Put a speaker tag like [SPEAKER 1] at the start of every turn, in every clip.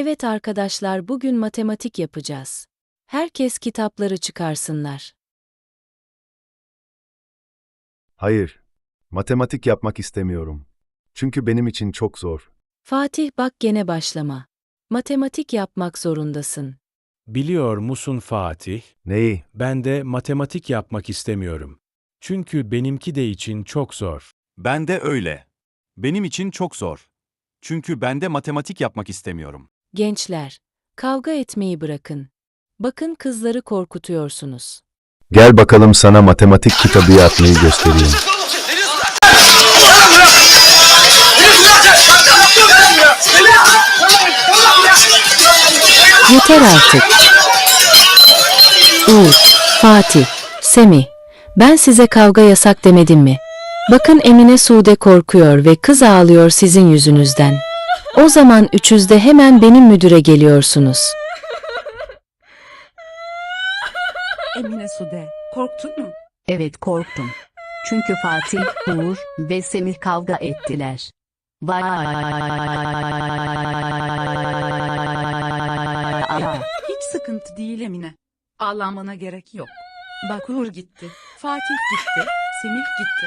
[SPEAKER 1] Evet arkadaşlar bugün matematik yapacağız. Herkes kitapları çıkarsınlar.
[SPEAKER 2] Hayır. Matematik yapmak istemiyorum. Çünkü benim için çok zor.
[SPEAKER 1] Fatih bak gene başlama. Matematik yapmak zorundasın.
[SPEAKER 3] Biliyor musun Fatih?
[SPEAKER 2] Neyi?
[SPEAKER 3] Ben de matematik yapmak istemiyorum. Çünkü benimki de için çok zor.
[SPEAKER 4] Ben de öyle. Benim için çok zor. Çünkü ben de matematik yapmak istemiyorum.
[SPEAKER 1] Gençler, kavga etmeyi bırakın. Bakın kızları korkutuyorsunuz.
[SPEAKER 2] Gel bakalım sana matematik kitabı yapmayı göstereyim.
[SPEAKER 1] Yeter artık. Uğur, Fatih, Semih. Ben size kavga yasak demedim mi? Bakın Emine Sude korkuyor ve kız ağlıyor sizin yüzünüzden. O zaman üçüz de hemen benim müdüre geliyorsunuz.
[SPEAKER 5] Emine Sude, korktun mu?
[SPEAKER 6] Evet korktum. Çünkü Fatih, Uğur ve Semih kavga ettiler. Vay.
[SPEAKER 5] Hiç sıkıntı değil Emine. Ağlamana gerek yok. Bak Uğur gitti, Fatih gitti, Semih gitti.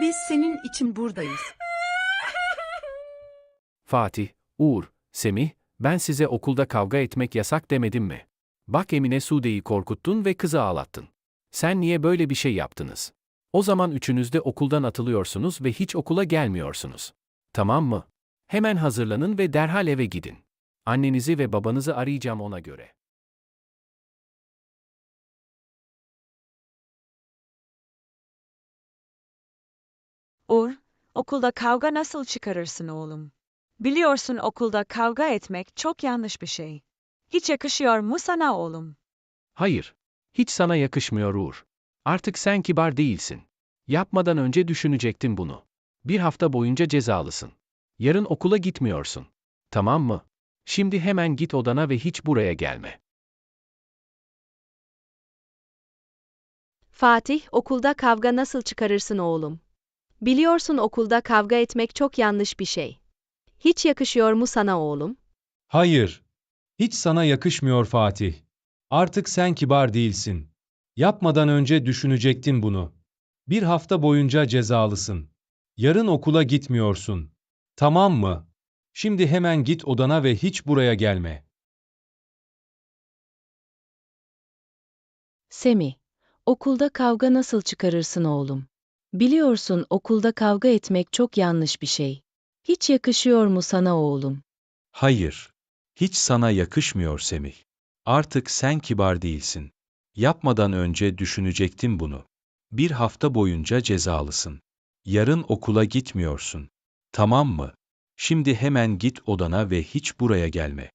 [SPEAKER 5] Biz senin için buradayız.
[SPEAKER 3] Fatih, Uğur, Semih, ben size okulda kavga etmek yasak demedim mi? Bak Emine Sude'yi korkuttun ve kızı ağlattın. Sen niye böyle bir şey yaptınız? O zaman üçünüz de okuldan atılıyorsunuz ve hiç okula gelmiyorsunuz. Tamam mı? Hemen hazırlanın ve derhal eve gidin. Annenizi ve babanızı arayacağım ona göre.
[SPEAKER 7] Uğur, okulda kavga nasıl çıkarırsın oğlum? Biliyorsun okulda kavga etmek çok yanlış bir şey. Hiç yakışıyor mu sana oğlum?
[SPEAKER 3] Hayır. Hiç sana yakışmıyor Uğur. Artık sen kibar değilsin. Yapmadan önce düşünecektin bunu. Bir hafta boyunca cezalısın. Yarın okula gitmiyorsun. Tamam mı? Şimdi hemen git odana ve hiç buraya gelme.
[SPEAKER 8] Fatih, okulda kavga nasıl çıkarırsın oğlum? Biliyorsun okulda kavga etmek çok yanlış bir şey. Hiç yakışıyor mu sana oğlum?
[SPEAKER 9] Hayır. Hiç sana yakışmıyor Fatih. Artık sen kibar değilsin. Yapmadan önce düşünecektin bunu. Bir hafta boyunca cezalısın. Yarın okula gitmiyorsun. Tamam mı? Şimdi hemen git odana ve hiç buraya gelme.
[SPEAKER 1] Semih, okulda kavga nasıl çıkarırsın oğlum? Biliyorsun okulda kavga etmek çok yanlış bir şey. Hiç yakışıyor mu sana oğlum?
[SPEAKER 9] Hayır. Hiç sana yakışmıyor Semih. Artık sen kibar değilsin. Yapmadan önce düşünecektin bunu. Bir hafta boyunca cezalısın. Yarın okula gitmiyorsun. Tamam mı? Şimdi hemen git odana ve hiç buraya gelme.